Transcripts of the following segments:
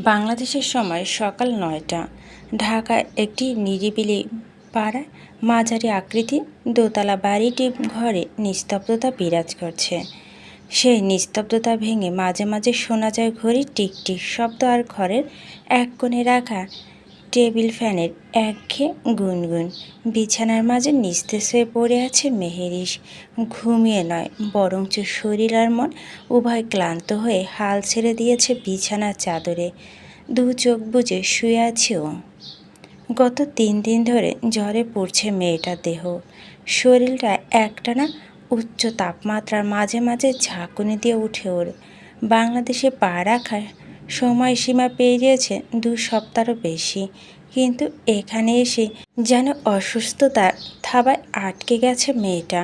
বাংলাদেশের সময় সকাল নয়টা, ঢাকা একটি নিরিবিলি পাড়ায় মাঝারি আকৃতি দোতলা বাড়িটি ঘরে নিস্তব্ধতা বিরাজ করছে। সেই নিস্তব্ধতা ভেঙে মাঝে মাঝে শোনা যায় ঘড়ির টিকটিক শব্দ আর ঘরের এক কোণে রাখা টেবিল ফ্যানের একঘে গুনগুন। বিছানার মাঝে নিস্তেজ হয়ে পড়ে আছে মেহেরিস। ঘুমিয়ে নয়, বরঞ্চ শরীর আর মন উভয় ক্লান্ত হয়ে হাল ছেড়ে দিয়েছে বিছানার চাদরে। দু চোখ বুজে শুয়ে আছে ও। গত তিন দিন ধরে জ্বরে পড়ছে মেয়েটার দেহ। শরীরটা একটানা উচ্চ তাপমাত্রার মাঝে মাঝে ঝাঁকুনি দিয়ে উঠে ওর। বাংলাদেশে পা রাখার সময়সীমা পেরিয়েছে দু সপ্তাহরও বেশি। কিন্তু এখানে এসে যেন অসুস্থতার থাবায় আটকে গেছে মেয়েটা।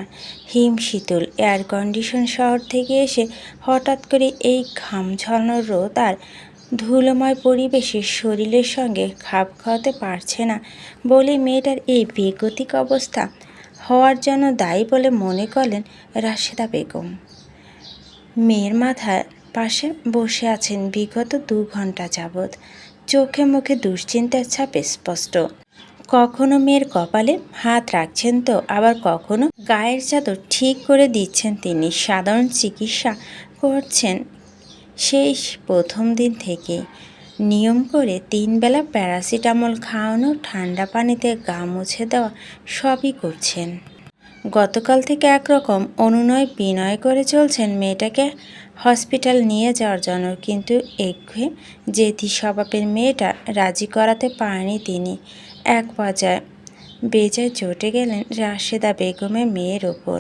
হিম শীতল এয়ার কন্ডিশন শহর থেকে এসে হঠাৎ করে এই ঘাম ঝরানোর রোদ আর ধুলোময় পরিবেশে শরীরের সঙ্গে খাপ খাওয়াতে পারছে না বলে মেয়েটার এই বেগতিক অবস্থা হওয়ার জন্য দায়ী বলে মনে করলেন রাশেদা বেগম। মেয়ের মাথার পাশে বসে আছেন বিগত দু ঘণ্টা যাবৎ। চোখে মুখে দুশ্চিন্তার ছাপ স্পষ্ট। কখনো মেয়ের কপালে হাত রাখছেন তো, আবার কখনো গায়ের চাদর ঠিক করে দিচ্ছেন তিনি। সাধারণ চিকিৎসা করছেন সেই প্রথম দিন থেকে। নিয়ম করে তিন বেলা প্যারাসিটামল খাওয়ানো, ঠান্ডা পানিতে গা মুছে দেওয়া সবই করছেন। গতকাল থেকে একরকম অনুনয় বিনয় করে চলছেন মেয়েটাকে হসপিটাল নিয়ে যাওয়ার জন্য। কিন্তু একঘে জেদি স্বভাবের মেয়েটা রাজি করাতে পারেনি তিনি। এক পর্যায়ে বেজায় চটে গেলেন রাশেদা বেগমের মেয়ের ওপর।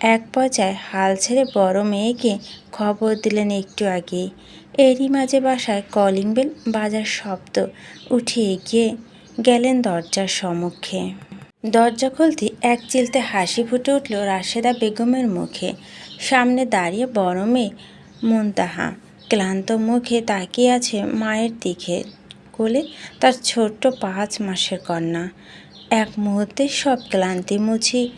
এক পর্যায়ে হাল ছেড়ে বড় মেয়েকে খবর দিলেন একটু আগেই। এরই মাঝে বাসায় কলিং বেল বাজার শব্দ উঠে এগিয়ে গেলেন দরজার সম্মুখে দরজা খুলতে এক চিলতে হাসি ফুটে উঠল রাশেদা বেগমের মুখে। সামনে দাঁড়িয়ে বড় মেয়ে মুনতাহা। ক্লান্ত মুখে তাকিয়ে আছে মায়ের দিকে কোলে তার ছোট্ট পাঁচ মাসের কন্যা। এক মুহূর্তে সব ক্লান্তি মুছে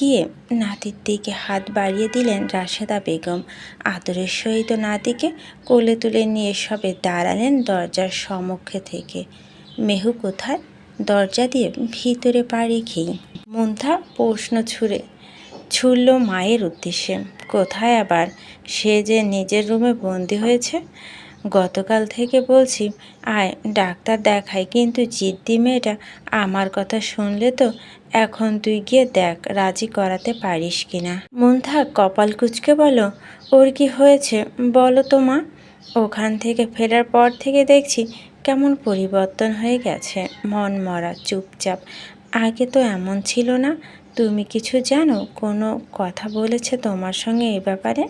গিয়ে নাতির দিকে হাত বাড়িয়ে দিলেন রাশেদা বেগম। আদরের সহিত নাতিকে কোলে তুলে নিয়ে সবে দাঁড়ালেন দরজার সম্মুখে থেকে। মেহু কোথায়? দরজা দিয়ে ভিতরে পা রেখেই মুন্থা প্রশ্ন ছুঁড়ে ছুড়ল মায়ের উদ্দেশ্যে। কোথায় আবার? সে যে নিজের রুমে বন্দি হয়েছে? গতকাল থেকে বলছি, আয়, ডাক্তার দেখাই কিন্তু জিদ্দি মেয়েটা আমার কথা শুনলে তো এখন তুই গিয়ে দেখ, রাজি করাতে পারিস কিনা? মন থাক কপাল কুচকে বলো ওর কি হয়েছে? বলো তো মা। ওখান থেকে ফেরার পর থেকে দেখছি কেমন পরিবর্তন হয়ে গেছে? মন মরা, চুপচাপ। আগে তো এমন ছিল না। তুমি কিছু জানো? কোনো কথা বলেছে তোমার সঙ্গে এই ব্যাপারে?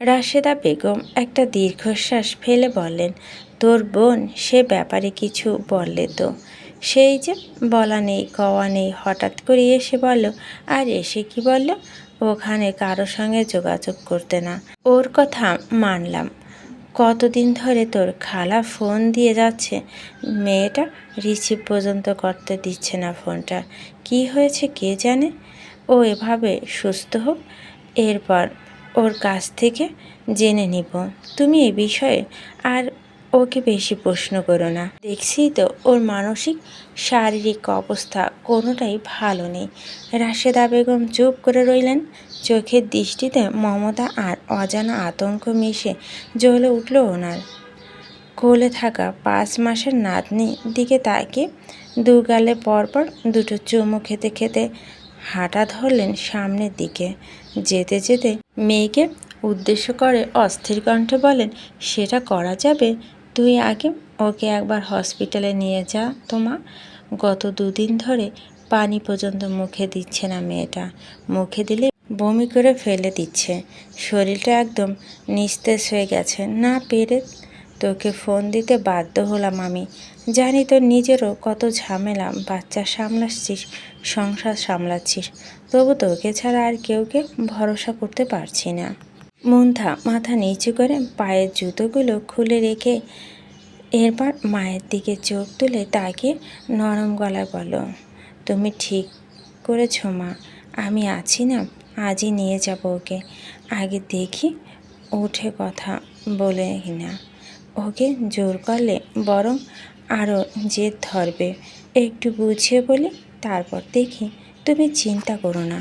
রাশেদা বেগম একটা দীর্ঘশ্বাস ফেলে বললেন, তোর বোন সে ব্যাপারে কিছু বললে তো? সেই যে, বলা নেই, কওয়া নেই। হঠাৎ করে এসে বলল, আর এসে কি বলল? ওখানে কারও সঙ্গে যোগাযোগ করতে না। ওর কথা মানলাম। কতদিন ধরে তোর খালা ফোন দিয়ে যাচ্ছে? মেয়েটা রিসিভ পর্যন্ত করতে দিচ্ছে না ফোনটা। কি হয়েছে কে জানে? ও এভাবে সুস্থ হোক, এরপর ওর কাছ থেকে জেনে নিব। তুমি এ বিষয়ে আর ওকে বেশি প্রশ্ন করো না। দেখছি তো ওর মানসিক, শারীরিক অবস্থা কোনোটাই ভালো নেই। রাশেদা বেগম চুপ করে রইলেন। চোখের দৃষ্টিতে মমতা আর অজানা আতঙ্ক মিশে জ্বলে উঠল ওনার। কোলে থাকা পাঁচ মাসের নাতনি দিকে তাকে দু গালে পরপর দুটো চুমু খেতে খেতে হাঁটা ধরলেন সামনের দিকে। যেতে যেতে মেয়েকে উদ্দেশ্য করে অস্থির কণ্ঠে বলেন, সেটা করা যাবে? তুই আগে ওকে একবার হসপিটালে নিয়ে যা তোমা গত দুদিন ধরে পানি পর্যন্ত মুখে দিচ্ছে না মেয়েটা। মুখে দিলে বমি করে ফেলে দিচ্ছে। শরীরটা একদম নিস্তেজ হয়ে গেছে। না পেরে তোকে ফোন দিতে বাধ্য হলাম আমি। জানি তোর নিজেরও কত ঝামেলা, বাচ্চা সামলাচ্ছিস, সংসার সামলাচ্ছিস। তবু তোকে ছাড়া আর কেউকে ভরসা করতে পারছি না। মুন্থা মাথা নিচু করে পায়ের জুতোগুলো খুলে রেখে এরপর মায়ের দিকে চোখ তুলে তাকে নরম গলায় বলো তুমি ঠিক করেছ মা, আমি আছি না। আজই নিয়ে যাব ওকে। আগে দেখি উঠে কথা বলে কিনা ওকে জোর করলে বরং আরও জেদ ধরবে। একটু বুঝিয়ে বলি, তারপর দেখি, তুমি চিন্তা করো না।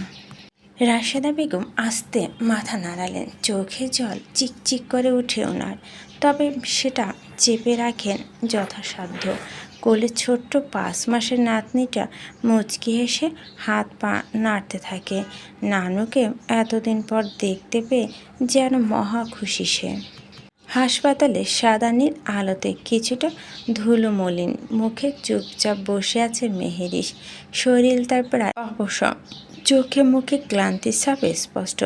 রাশেদা বেগম আস্তে মাথা নাড়ালেন। চোখে জল চিকচিক করে উঠে ওনার। তবে সেটা চেপে রাখেন যথাসাধ্য। কোলে ছোট্ট পাঁচ মাসের নাতনিটা মুচকি হেসে হাত পা নাড়তে থাকে। নানুকে এতদিন পর দেখতে পেয়ে যেন মহা খুশি সে। হাসপাতালে সাদা নীল আলোতে কিছুটা ধুলো মলিন মুখে চুপচাপ বসে আছে মেহেরিস শরীর তার প্রায় অবসর চোখে মুখে ক্লান্তির ছাপ স্পষ্ট।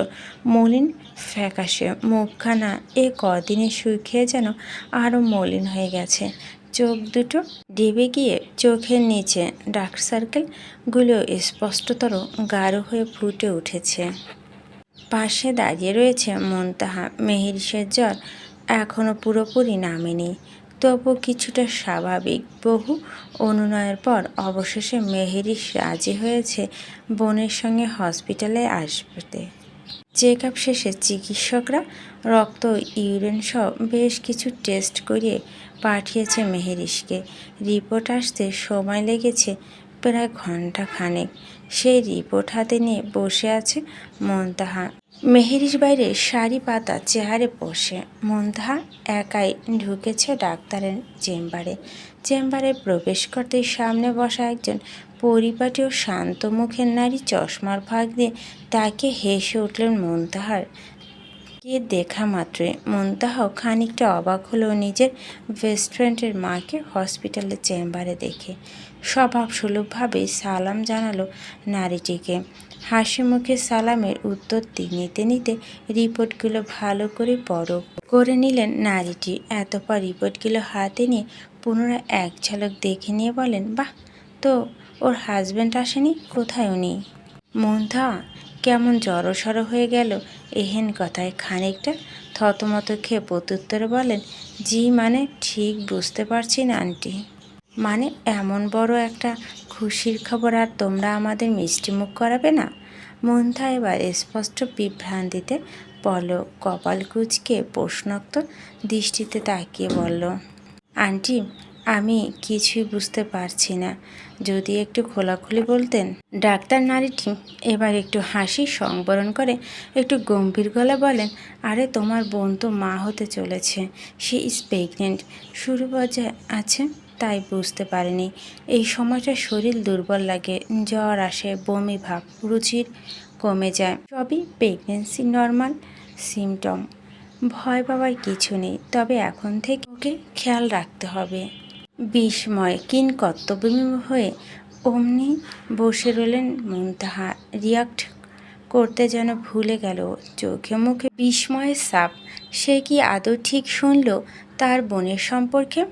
মলিন ফ্যাকাশে, মুখখানা এ কদিনে শুকিয়ে যেন আরও মলিন হয়ে গেছে। চোখ দুটো ডেবে গিয়ে চোখের নিচে ডার্ক সার্কেলগুলো স্পষ্টতর গাঢ় হয়ে ফুটে উঠেছে। পাশে দাঁড়িয়ে রয়েছে মন্তাহা। মেহেরিসের জ্বর এখনও পুরোপুরি নামেনি। তবু কিছুটা স্বাভাবিক। বহু অনুনয়ের পর অবশেষে মেহেরিস রাজি হয়েছে বোনের সঙ্গে হসপিটালে আসতে। চেক আপ শেষে চিকিৎসকরা রক্ত, ইউরিন সহ বেশ কিছু টেস্ট করিয়ে পাঠিয়েছে মেহেরিসকে। রিপোর্ট আসতে সময় লেগেছে প্রায় ঘণ্টা খানেক সেই রিপোর্ট হাতে নিয়ে বসে আছে মন্তাহা। মেহেরিস বাইরে শাড়ি, পাতা, চেহারে বসে। মন্তাহা একাই ঢুকেছে ডাক্তারের চেম্বারে। চেম্বারে প্রবেশ করতেই সামনে বসা একজন পরিপাটি ও শান্ত মুখের নারী চশমার ভাগ দিয়ে তাকে হেসে উঠলেন মন্তাহার। কে দেখা মাত্রই। মন্তাহাও খানিকটা অবাক হলো নিজের বেস্ট ফ্রেন্ডের মাকে হসপিটালের চেম্বারে দেখে। স্বভাব সুলভভাবেই সালাম জানালো নারীটিকে। হাসি মুখে সালামের উত্তর নিতে নিতে রিপোর্টগুলো ভালো করে পরখ করে নিলেন নারীটি। এতপর রিপোর্টগুলো হাতে নিয়ে পুনরায় এক ঝলক দেখে নিয়ে বলেন, বাহ, তো ওর হাজব্যান্ড আসেনি? কোথায় উনি? মন্থা কেমন জড়সড় হয়ে গেল এহেন কথায় খানিকটা থতমত খেয়ে প্রত্যুত্তরে বলেন, জি মানে ঠিক বুঝতে পারছি না, আন্টি। মানে এমন বড় একটা খুশির খবর আর তোমরা আমাদের মিষ্টিমুখ করাবে না? মন্থা এবার স্পষ্ট বিভ্রান্তিতে পড়ল কপাল কুচকে প্রশ্নোক্ত দৃষ্টিতে তাকিয়ে বলল, আন্টি, আমি কিছুই বুঝতে পারছি না। যদি একটু খোলাখুলি বলতেন। ডাক্তার নারীটি এবার একটু হাসি সংবরণ করে একটু গম্ভীর গলা বলেন, আরে, তোমার বোন তো মা হতে চলেছে। সে ইজ প্রেগনেন্ট শুরু পর্যায়ে আছে, তাই বুঝতে পারেনি। এই সময়টা শরীর দুর্বল লাগে, জ্বর আসে, বমি ভাব, রুচির কমে যায়। সবই প্রেগনেন্সি নর্মাল সিমটম ভয় পাওয়ার কিছু নেই, তবে এখন থেকে ওকে খেয়াল রাখতে হবে। বিস্ময় কিন কর্তব্যবিমূঢ় হয়ে অমনি বসে রইলেন মুনতাহা। রিয়াক্ট করতে যেন ভুলে গেল চোখে মুখে বিস্ময়ের সাপ সে কি আদৌ ঠিক শুনল? তার বোনের সম্পর্কে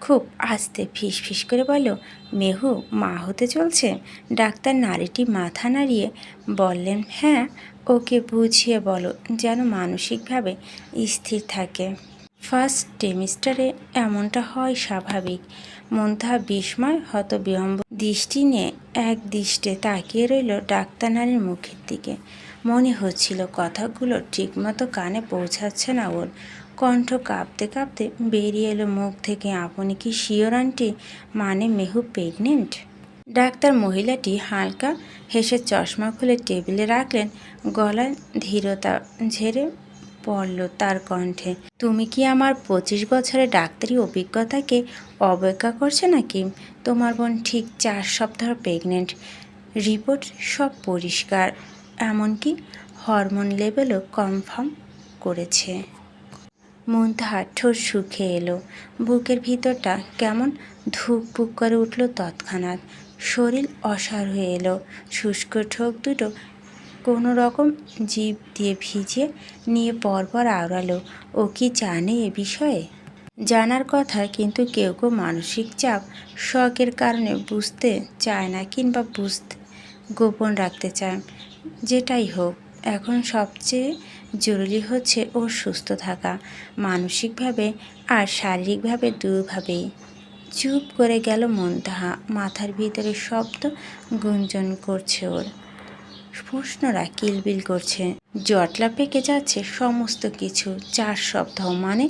খুব আস্তে ফিস ফিস করে বলল, মেহু, মা হতে চলছে? ডাক্তার নারীটি মাথা নাড়িয়ে বললেন হ্যাঁ ওকে বুঝিয়ে বলো যেন মানসিকভাবে স্থির থাকে। ফার্স্ট সেমিস্টারে এমনটা হয় স্বাভাবিক। মন্থা বিস্ময় হত বিহম্ব দৃষ্টি নিয়ে এক দৃষ্টে তাকিয়ে রইল ডাক্তার নারীর মুখের দিকে। মনে হচ্ছিল কথাগুলো ঠিকমতো কানে পৌঁছাচ্ছে না ওর। কণ্ঠ কাঁপতে কাঁপতে বেরিয়ে এলো মুখ থেকে, আপনি কি শিওর মানে মেহু প্রেগনেন্ট? ডাক্তার মহিলাটি হালকা হেসে চশমা খুলে টেবিলে রাখলেন। গলায় ধীরতা ঝেড়ে পড়ল তার কণ্ঠে। তুমি কি আমার পঁচিশ বছরের ডাক্তারি অভিজ্ঞতাকে অবজ্ঞা করছে নাকি? তোমার বোন ঠিক চার সপ্তাহ প্রেগনেন্ট রিপোর্ট সব পরিষ্কার। এমনকি হরমোন লেভেলও কনফার্ম করেছে। মুন্তাহার ঠোঁট শুকিয়ে এলো। বুকের ভিতরটা কেমন ধুক ধুকপুক করে উঠল তৎক্ষণাৎ। শরীর অসার হয়ে এলো। শুষ্ক ঠোক দুটো কোনো রকম জিভ দিয়ে ভিজিয়ে নিয়ে পরপর আওড়ালো। ও কি জানে এ বিষয়ে? জানার কথা, কিন্তু কেউ কেউ মানসিক চাপ, শখের কারণে বুঝতে চায় না কিংবা বুঝতে গোপন রাখতে চায়। যেটাই হোক, এখন সবচেয়ে জরুরি হচ্ছে ওর সুস্থ থাকা, মানসিকভাবে আর শারীরিকভাবে দুভাবেই। চুপ করে গেল মন মন্তাহা মাথার ভিতরে শব্দ গুঞ্জন করছে ওর। প্রশ্নরা কিলবিল করছে, জটলা পেকে যাচ্ছে সমস্ত কিছু। চার সপ্তাহ মানে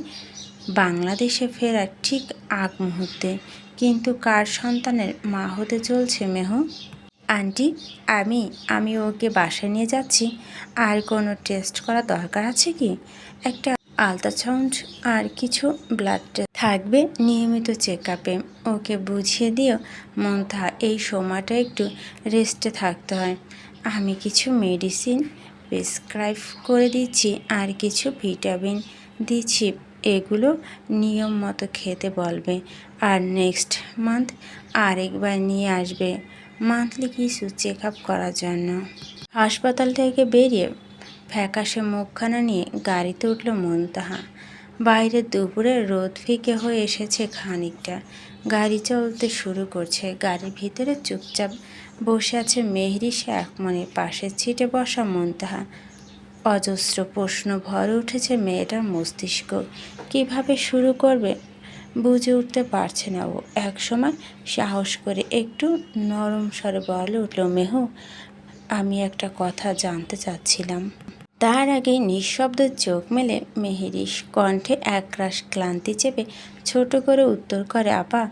বাংলাদেশে ফেরার ঠিক আগ মুহূর্তে। কিন্তু কার সন্তানের মা হতে চলছে মেহ? আন্টি, আমি আমি ওকে বাসায় নিয়ে যাচ্ছি। আর কোনো টেস্ট করা দরকার আছে কি? একটা আলট্রাসাউন্ড আর কিছু ব্লাড টেস্ট থাকবে নিয়মিত চেক আপে ওকে বুঝিয়ে দিও, মন্থা, এই সময়টা একটু রেস্টে থাকতে হয়। আমি কিছু মেডিসিন প্রেসক্রাইব করে দিচ্ছি আর কিছু ভিটামিন দিচ্ছি। এগুলো নিয়ম মতো খেতে বলবে। আর নেক্সট মান্থ আরেকবার নিয়ে আসবে মান্থলি কিছু চেক আপ করার জন্য। হাসপাতাল থেকে বেরিয়ে ফ্যাকাশে মুখখানা নিয়ে গাড়িতে উঠল মন্তাহা। বাইরে দুপুরে রোদ ফিকে হয়ে এসেছে খানিকটা। গাড়ি চলতে শুরু করছে। গাড়ির ভিতরে চুপচাপ বসে আছে মেহরি একমনে পাশের সিটে বসা মন্তাহা। অজস্র প্রশ্ন ভরে উঠেছে মেয়েটার মস্তিষ্ক। কীভাবে শুরু করবে বুঝে উঠতে পারছে না ও। একসময় সাহস করে একটু নরম স্বরে বলে উঠল, মেহু, আমি একটা কথা জানতে চাচ্ছিলাম। তার আগে নিঃশব্দ চোখ মেলে মেহেরিস কণ্ঠে একরাশ ক্লান্তি চেপে ছোট করে উত্তর করে, আপা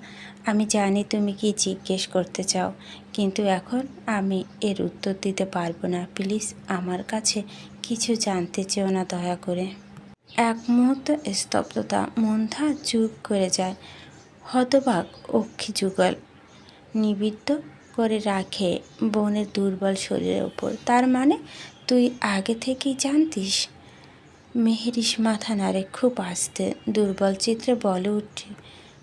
আমি জানি তুমি কি জিজ্ঞেস করতে চাও, কিন্তু এখন আমি এর উত্তর দিতে পারব না। প্লিজ আমার কাছে কিছু জানতে চেও না দয়া করে। এক মুহূর্ত স্তব্ধতা, মন্থা চুপ করে যায়। হতবাক অক্ষি যুগল নিবৃত্ত করে রাখে বোনের দুর্বল শরীরের ওপর তার মানে তুই আগে থেকেই জানতিস? মেহেরিস মাথা নাড়ে, খুব আস্তে। দুর্বল চিত্রে বলে উঠে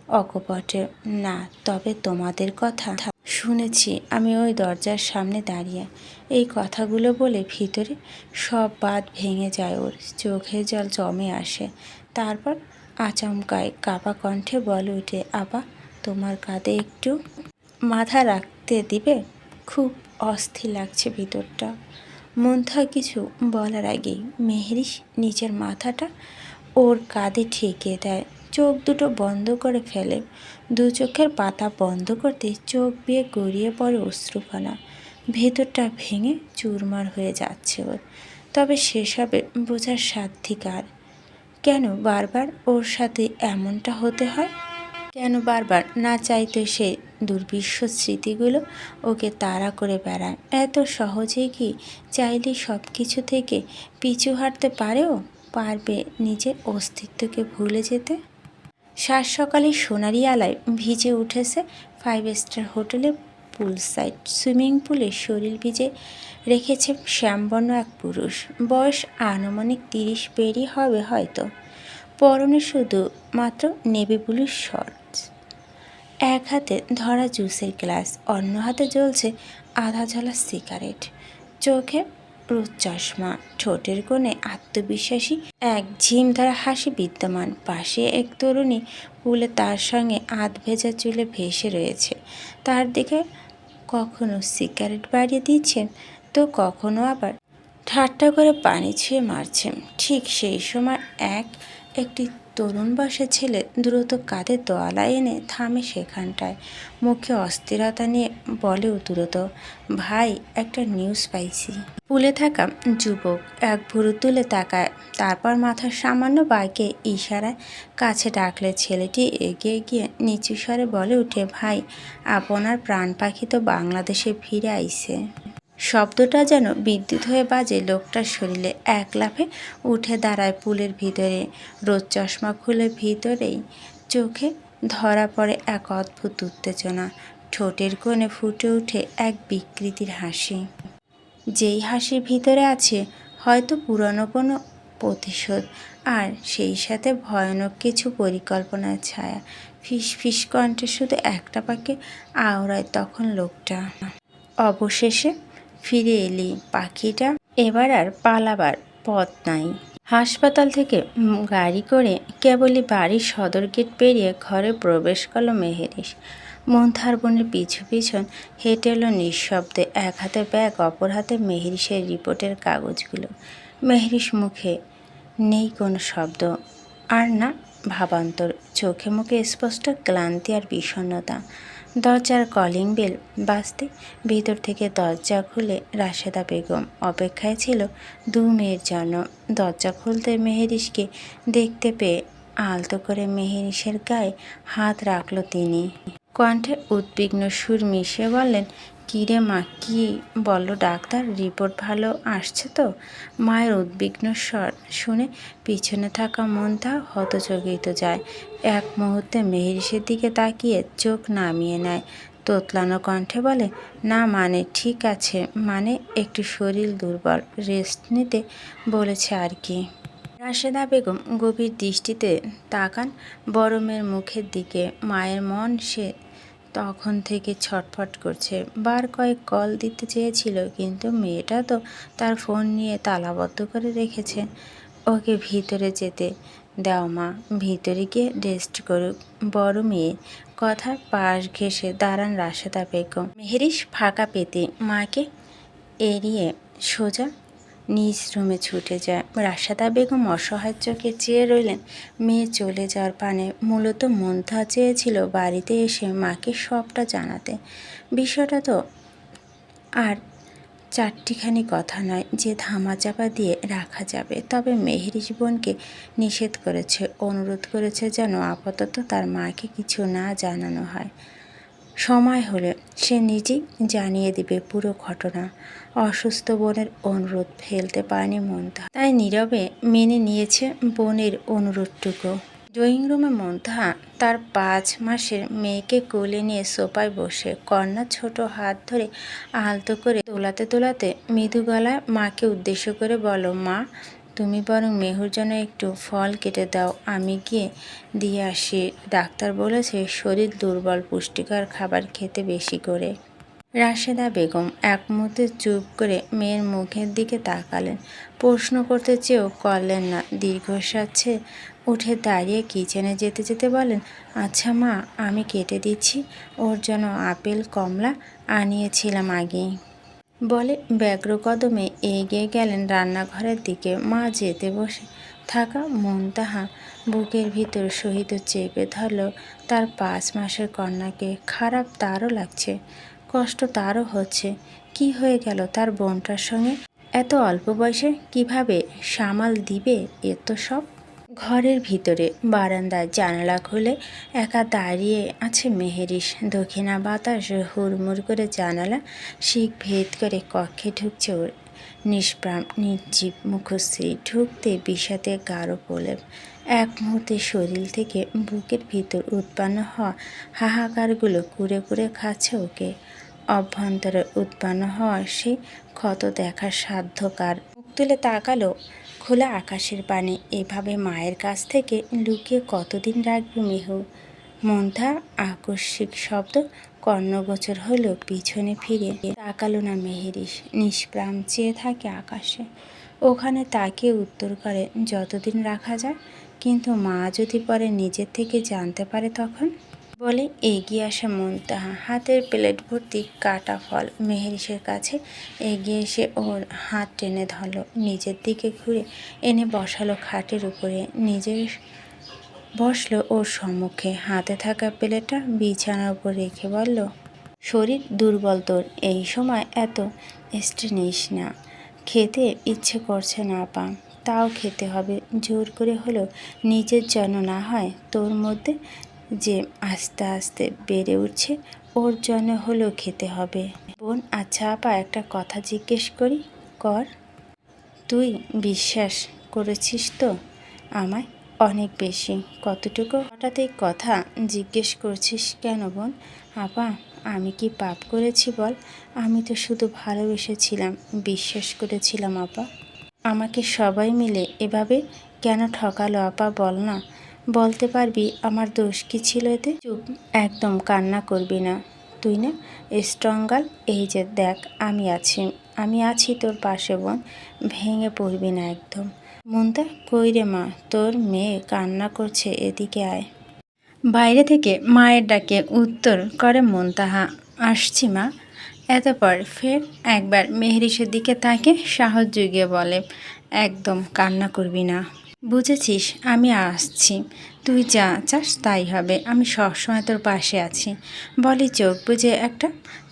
অকপটে। না, তবে তোমাদের কথা। শুনেছি, আমি ওই দরজার সামনে দাঁড়িয়ে এই কথাগুলো বলে ভিতরে সব বাদ ভেঙে যায় ওর। চোখে জল জমে আসে। তারপর আচমকায় কাপা কণ্ঠে বলে উঠে আপা তোমার কাঁধে একটু মাথা রাখতে দিবে? খুব অস্থির লাগছে ভিতরটা। মন্থা কিছু বলার আগেই মেহরিস নিচের মাথাটা ওর কাঁধে ঠেকিয়ে দেয়। চোখ দুটো বন্ধ করে ফেলে। দু চোখের পাতা বন্ধ করতে চোখ বিয়ে গড়িয়ে পড়ে অশ্রুফানা ভেতরটা ভেঙে চুরমার হয়ে যাচ্ছে ওর তবে সেসবে বোঝার সাধ্যিকার কেন বারবার ওর সাথে এমনটা হতে হয়? কেন বারবার না চাইতে সে দুর্বিশ্ব স্মৃতিগুলো ওকে তাড়া করে বেড়ায়? এত সহজেই কি চাইলে সব কিছু থেকে পিছু হাঁটতে পারেও? পারবে নিজের অস্তিত্বকে ভুলে যেতে? সাত সকালে সোনারি আলায় ভিজে উঠেছে ফাইভ স্টার হোটেলে পুল সাইড সুইমিং পুলে শরীর ভিজে রেখেছে শ্যামবর্ণ এক পুরুষ। বয়স আনুমানিক তিরিশ পেরিয়ে হবে হয়তো। পরনে শুধু মাত্র নেভি ব্লু শর্টস এক হাতে ধরা জুসের গ্লাস অন্য হাতে জ্বলছে আধা ঝালা সিগারেট চোখে রোদ চশমা, ঠোঁটের কোণে আত্মবিশ্বাসী এক ঝিম ধরা হাসি বিদ্যমান। পাশে এক তরুণী পুলে তার সঙ্গে আধ ভেজা চুলে ভেসে রয়েছে। তার দিকে কখনো সিগারেট বাড়িয়ে দিচ্ছেন, তো কখনো আবার ঠাট্টা করে পানি ছুঁয়ে মারছেন। ঠিক সেই সময় এক, একটি তরুণ বয়সের ছেলে দ্রুত কাঁধে তোয়ালা এনে থামে সেখানটায়। মুখে অস্থিরতা নিয়ে বলে দ্রুত ভাই, একটা নিউজ পাইছি। পুলে থাকা যুবক এক ভুরু তুলে তাকায়। তারপর মাথার সামান্য বাইকে ইশারায় কাছে ডাকলে ছেলেটি এগিয়ে গিয়ে নিচু স্বরে বলে উঠে, ভাই, আপনার প্রাণ পাখি তো বাংলাদেশে ফিরে আইছে। শব্দটা যেন বিদ্যুৎ হয়ে বাজে লোকটার শরীরে এক লাফে উঠে দাঁড়ায় পুলের ভিতরে। রোদ চশমা খুলে ভিতরেই চোখে ধরা পড়ে এক অদ্ভুত উত্তেজনা। ঠোঁটের কোণে ফুটে ওঠে এক বিকৃতির হাসি। যেই হাসির ভিতরে আছে হয়তো পুরনো কোনো প্রতিশোধ, আর সেই সাথে ভয়ানক কিছু পরিকল্পনার ছায়া। ফিস ফিস কণ্ঠে শুধু একটা পাকে আওড়ায় তখন লোকটা। অবশেষে ফিরে এলি পাখিটা। এবার আর পালাবার পথ নাই। হাসপাতাল থেকে গাড়ি করে কেবলই বাড়ির সদর গেট পেরিয়ে ঘরে প্রবেশ করল মেহেরিস। মন্থার বোনের পিছু পিছন হেঁটে এলো নিঃশব্দে এক হাতে ব্যাগ, অপর হাতে মেহেরিসের রিপোর্টের কাগজগুলো। মেহেরিস মুখে নেই কোনো শব্দ। আর না, ভাবান্তর। চোখে মুখে স্পষ্ট ক্লান্তি আর বিষণ্ণতা। দরজার কলিং বেল বাজতে ভিতর থেকে দরজা খুলে রাশেদা বেগম অপেক্ষায় ছিল দু মেয়ের জন্য। দরজা খুলতে মেহেরিসকে দেখতে পেয়ে আলতো করে মেহেরিসের গায়ে হাত রাখল তিনি। কণ্ঠে উদ্বিগ্ন সুর মিশিয়ে বললেন কিরে মা, কি বলল ডাক্তার? রিপোর্ট ভালো আসছে তো? মায়ের উদ্বিগ্ন স্বর শুনে পিছনে থাকা মনটা হতচকিত যায়। এক মুহূর্তে মেহেরিসের দিকে তাকিয়ে চোখ নামিয়ে নেয়। তোতলানো কণ্ঠে বলে, না মানে ঠিক আছে। মানে একটু শরীর দুর্বল। রেস্ট নিতে বলেছে আর কি। রাশেদা বেগম গভীর দৃষ্টিতে তাকান বড় মেয়ের মুখের দিকে। মায়ের মন সে তখন থেকে ছটফট করছে। বার কয়েক কল দিতে চেয়েছিল, কিন্তু মেয়েটা তো তার ফোন নিয়ে তালাবদ্ধ করে রেখেছে। ওকে ভিতরে যেতে দাও মা, ভিতরে গিয়ে রেস্ট করুক। বড় মেয়ে, কথা পাশ ঘেসে দাঁড়ান রাশেদা বেগম। মেহেরিস ফাঁকা পেতে মাকে এড়িয়ে সোজা নিজ রুমে ছুটে যায়। রাশেদা বেগম অসহায় চোখে চেয়ে রইলেন। মেয়ে চলে যাওয়ার পানে মূলত মন্থা চেয়েছিল বাড়িতে এসে মাকে সবটা জানাতে। বিষয়টা তো আর চারটিখানি কথা নয়, যে ধামাচাপা দিয়ে রাখা যাবে। তবে মেহেরি জীবনকে নিষেধ করেছে, অনুরোধ করেছে যেন আপাতত তার মাকে কিছু না জানানো হয়। সময় হলে সে নিজেই জানিয়ে দিবে পুরো ঘটনা। অসুস্থ বোনের অনুরোধ ফেলতে পারেনি মন্থা। তাই নীরবে মেনে নিয়েছে বোনের অনুরোধটুকু। ড্রয়িং রুমে মন্থা তার পাঁচ মাসের মেয়েকে কোলে নিয়ে সোফায় বসে কন্যা ছোট হাত ধরে আলতো করে তোলাতে তোলাতে মৃদু গলায় মাকে উদ্দেশ্য করে বলো, মা তুমি বরং মেহুর জন্য একটু ফল কেটে দাও, আমি গিয়ে দিয়ে আসি। ডাক্তার বলেছে, শরীর দুর্বল, পুষ্টিকর খাবার খেতে বেশি করে। রাশেদা বেগম এক মুহূর্তে চুপ করে মেয়ের মুখের দিকে তাকালেন। প্রশ্ন করতে চেয়েও করলেন না। দীর্ঘশ্বাসে উঠে দাঁড়িয়ে কিচেনে যেতে যেতে বলেন আচ্ছা মা, আমি কেটে দিচ্ছি। ওর জন্য আপেল, কমলা আনিয়েছিলাম আগেই। বলে ব্যগ্র কদমে এগিয়ে গেলেন রান্নাঘরের দিকে। মা যেতে বসে থাকা মন তাহা বুকের ভিতর সহিত চেপে ধরল, তার পাঁচ মাসের কন্যাকে খারাপ তারও লাগছে, কষ্ট তারও হচ্ছে, কি হয়ে গেল তার বোনটার সঙ্গে? এত অল্প বয়সে কীভাবে সামাল দিবে এত সব? ঘরের ভিতরে বারান্দায় জানালা খুলে একা দাঁড়িয়ে আছে মেহেরিস দক্ষিণা বাতাস হুড়মুড় করে জানালা শিখ ভেদ করে কক্ষে ঢুকছে ওর। নিষ্প্রাণ, নির্জীব মুখশ্রী ঢুকতে বিষাতে গাঢ় প্রলেপ। এক মুহূর্তে শরীর থেকে বুকের ভিতর উৎপন্ন হওয়া হাহাকারগুলো কুড়ে কুড়ে খাচ্ছে ওকে। অভ্যন্তরে উৎপন্ন হওয়া সেই ক্ষত দেখার সাধ্যকার তুলে তাকালো খোলা আকাশের পানে। এভাবে মায়ের কাছ থেকে লুকিয়ে কতদিন রাখবে মেহু? মন্থা আকস্মিক শব্দ কর্ণগোচর হলো পিছনে ফিরে। তাকালো না মেহেরিস, নিষ্প্রাণ চেয়ে থাকে আকাশে। ওখানে তাকে উত্তর করে, যতদিন রাখা যায়, কিন্তু মা যদি পরে নিজের থেকে জানতে পারে তখন? বলে, এগিয়ে আসা মুনতাহা। হাতের প্লেট ভর্তি কাটা ফল। মেহেরিসের কাছে এগিয়ে এসে ওর হাত টেনে ধরল। নিজের দিকে ঘুরে এনে বসালো খাটের উপরে। নিজের বসল ওর সম্মুখে। হাতে থাকা প্লেটটা বিছানার উপর রেখে বলল, শরীর দুর্বল তোর। এই সময় এত স্ট্রে নিস না। খেতে ইচ্ছে করছে না পা। তাও খেতে হবে। জোর করে হলেও নিজের জন্য না হয়, তোর মধ্যে যে আস্তে আস্তে বেড়ে উঠছে, ওর জন্য হলেও খেতে হবে। বোন আচ্ছা আপা, একটা কথা জিজ্ঞেস করি। কর। তুই বিশ্বাস করেছিস তো? আমায় অনেক বেশি। কতটুকু? হঠাৎ এই কথা জিজ্ঞেস করছিস কেন বোন? আপা, আমি কি পাপ করেছি বল? আমি তো শুধু ভালোবেসেছিলাম, বিশ্বাস করেছিলাম আপা। আমাকে সবাই মিলে এভাবে কেন ঠকালো আপা বল না? বলতে পারবি আমার দোষ কি ছিল এতে? চুপ, একদম কান্না করবি না। তুই না স্ট্রঙ্গাল, এই যে দেখ, আমি আছি আমি আছি তোর পাশে বোন, ভেঙে পড়বি না একদম। মনটা কই রে মা, তোর মেয়ে কান্না করছে, এদিকে আয়। বাইরে থেকে মায়ের ডাকে উত্তর করে মন্তাহা আসছি মা। এতপর ফের একবার মেহরিসের দিকে তাকে সাহস জুগিয়ে বলে, একদম কান্না করবি না। বুঝেছিস, আমি আসছি। তুই যা চাস তাই হবে, আমি সবসময় তোর পাশে আছি। বলি চোখ বুঝে একটা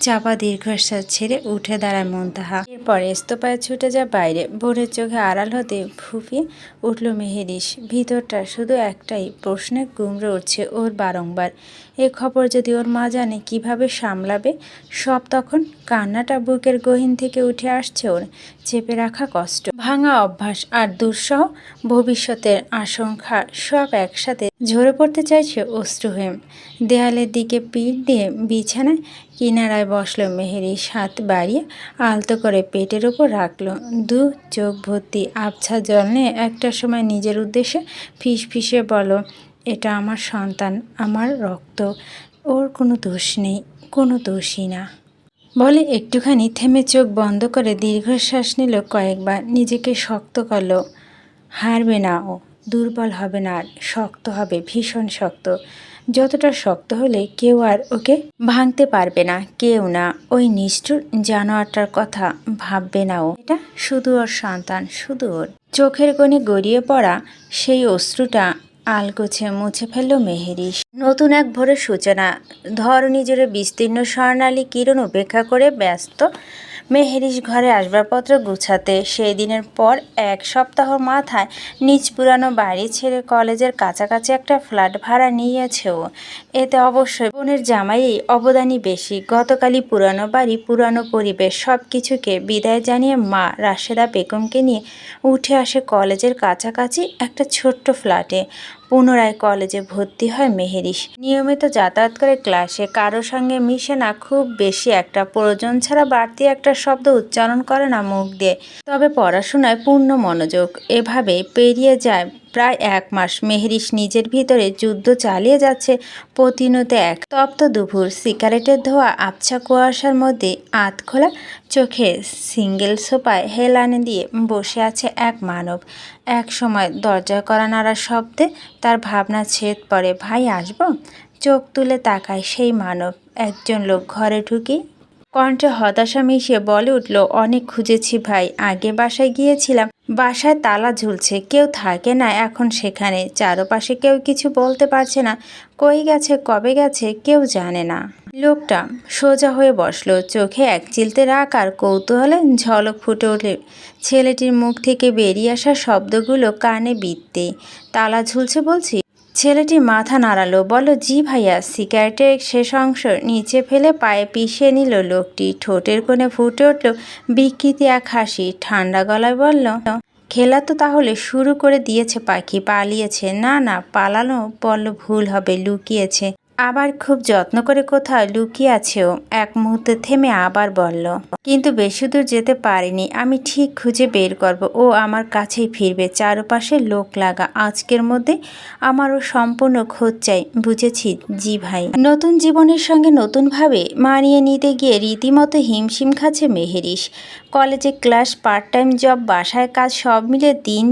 চাপা দীর্ঘশ্বাস ছেড়ে উঠে দাঁড়ায় মন্তাহা। এর পরে স্তপায় ছুটে যায় বাইরে বোনের চোখে আড়াল হতে ফুপিয়ে উঠল মেহেরিস ভিতরটা শুধু একটাই প্রশ্নে গুমড়ে উঠছে ওর বারংবার। এ খবর যদি ওর মা জানে কীভাবে সামলাবে, সব তখন কান্নাটা বুকের গহীন থেকে উঠে আসছে ওর। চেপে রাখা কষ্ট, ভাঙা অভ্যাস আর দুঃসহ ভবিষ্যতের আশঙ্কা সব একসাথে ঝরে পড়তে চাইছে অশ্রু হয়ে দেয়ালের দিকে পিঠ দিয়ে বিছানায় কিনারায় বসল মেহেরি হাত বাড়িয়ে আলতো করে পেটের ওপর রাখল। দু চোখ ভর্তি আবছা জল নিয়ে একটা সময় নিজের উদ্দেশ্যে ফিস ফিসে বলো, এটা আমার সন্তান, আমার রক্ত, ওর কোনো দোষ নেই, কোনো দোষই না। বলে একটুখানি থেমে চোখ বন্ধ করে দীর্ঘশ্বাস নিল কয়েকবার, নিজেকে শক্ত করল, হারবে না ও। দুর্বল হবে না আর শক্ত হবে, ভীষণ শক্ত। যতটা শক্ত হলে কেউ আর ওকে ভাঙতে পারবে না, কেউ না। ওই নিষ্ঠুর জানোয়ারটার কথা ভাববে না ও। এটা শুধু ওর সন্তান, শুধু ওর। চোখের কোণে গড়িয়ে পড়া সেই অশ্রুটা আলগোছে মুছে ফেলল মেহেরিস নতুন এক ভোরের সূচনা। ধরণী জুড়ে বিস্তীর্ণ স্বর্ণালী কিরণ উপেক্ষা করে ব্যস্ত মেহেরিস ঘরে আসবাবপত্র গুছাতে সেই দিনের পর এক সপ্তাহ মাথায় নিজ পুরানো বাড়ি ছেড়ে কলেজের কাছাকাছি একটা ফ্ল্যাট ভাড়া নিয়েছে ও এতে অবশ্যই বোনের জামাইয়ের অবদানই বেশি। গতকালই পুরানো বাড়ি, পুরানো পরিবেশ সব কিছুকে বিদায় জানিয়ে মা রাশেদা বেগমকে নিয়ে উঠে আসে কলেজের কাছাকাছি একটা ছোট্ট ফ্ল্যাটে। পুনরায় কলেজে ভর্তি হয় মেহেরিস নিয়মিত যাতায়াত করে ক্লাসে কারও সঙ্গে মিশে না, খুব বেশি একটা প্রয়োজন ছাড়া বাড়তি একটা শব্দ উচ্চারণ করে না মুখ দিয়ে। তবে পড়াশোনায় পূর্ণ মনোযোগ, এভাবে পেরিয়ে যায় প্রায় এক মাস। মেহরিস নিজের ভিতরে যুদ্ধ চালিয়ে যাচ্ছে প্রতিনিয়ত এক তপ্ত দুপুর। সিগারেটের ধোয়া, আবছা কুয়াশার মধ্যে আত খোলা চোখে সিঙ্গেল সোপায় হেলানে দিয়ে বসে আছে এক মানব। এক সময় দরজা করা নাড়ার শব্দে তার ভাবনা ছেদ পড়ে, ভাই, আসব? চোখ তুলে তাকায় সেই মানব। একজন লোক ঘরে ঢুকি কণ্ঠে হতাশা মিশিয়ে বলে উঠল, অনেক খুঁজেছি ভাই, আগে বাসায় গিয়েছিলাম। বাসায় তালা ঝুলছে, কেউ থাকে না এখন সেখানে। চারপাশে কেউ কিছু বলতে পারছে না, কই গেছে, কবে গেছে, কেউ জানে না। লোকটা সোজা হয়ে বসল, চোখে এক চিলতে রাখ আর কৌতূহলে ঝলক ফুটে উঠে ছেলেটির মুখ থেকে বেরিয়ে আসা শব্দগুলো কানে বিত্তে তালা ঝুলছে বলছি ছেলেটি মাথা নাড়ালো বলো জি ভাইয়া সিগারেটের শেষ অংশ নিচে ফেলে পায়ে পিষে নিল। লোকটি ঠোঁটের কোণে ফুটে উঠল বিকৃতি এক হাসি। ঠান্ডা গলায় বলল, খেলা তো তাহলে শুরু করে দিয়েছে পাখি, পালিয়েছে। না না, পালানো বলল ভুল হবে, লুকিয়েছে। আবার খুব যত্ন করে কোথাও লুকিয়ে আছেও। এক মুহূর্তে থেমে আবার বলল, কিন্তু বেশি দূর যেতে পারিনি। আমি ঠিক খুঁজে বের করব। ও আমার কাছেই ফিরবে। চারপাশে লোক লাগা। আজকের মধ্যে আমারও সম্পূর্ণ খোঁজ চাই। বুঝেছি, জি ভাই। নতুন জীবনের সঙ্গে নতুনভাবে মানিয়ে নিতে গিয়ে রীতিমতো হিমশিম খাচ্ছে মেহেরিস কলেজে ক্লাস পার্ট টাইম জব, বাসায় কাজ সব মিলে দিন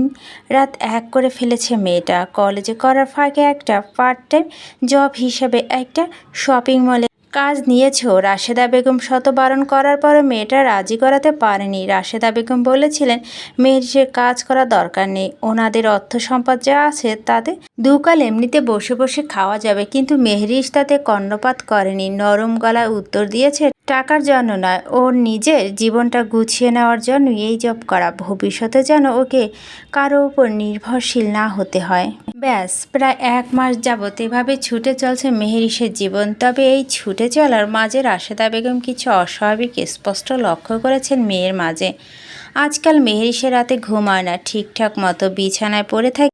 রাত এক করে ফেলেছে মেয়েটা। কলেজে করার ফাঁকে একটা পার্ট টাইম জব হিসাবে একটা শপিং মলে কাজ নিয়েছ রাশেদা বেগম শত বারণ করার পরে মেয়েটা রাজি করাতে পারেনি। রাশেদা বেগম বলেছিলেন মেহেরিসের কাজ করা দরকার নেই। ওনাদের অর্থ সম্পদ যা আছে তাতে দুকাল এমনিতে বসে বসে খাওয়া যাবে। কিন্তু মেহরিস তাতে কর্ণপাত করেনি। নরম গলায় উত্তর দিয়েছে, টাকার জন্য নয়। ওর নিজের জীবনটা গুছিয়ে নেওয়ার জন্য এই জব করা। ভবিষ্যতে যেন ওকে কারও উপর নির্ভরশীল না হতে হয়। ব্যাস, প্রায় এক মাস যাবত এভাবে ছুটে চলছে মেহেরিসের জীবন। তবে এই ছুটে চলার মাঝে রাশেদা বেগম কিছু অস্বাভাবিক স্পষ্ট লক্ষ্য করেছেন মেয়ের মাঝে। আজকাল মেহেরিসের রাতে ঘুমায় না, ঠিকঠাক মতো বিছানায় পড়ে থাকে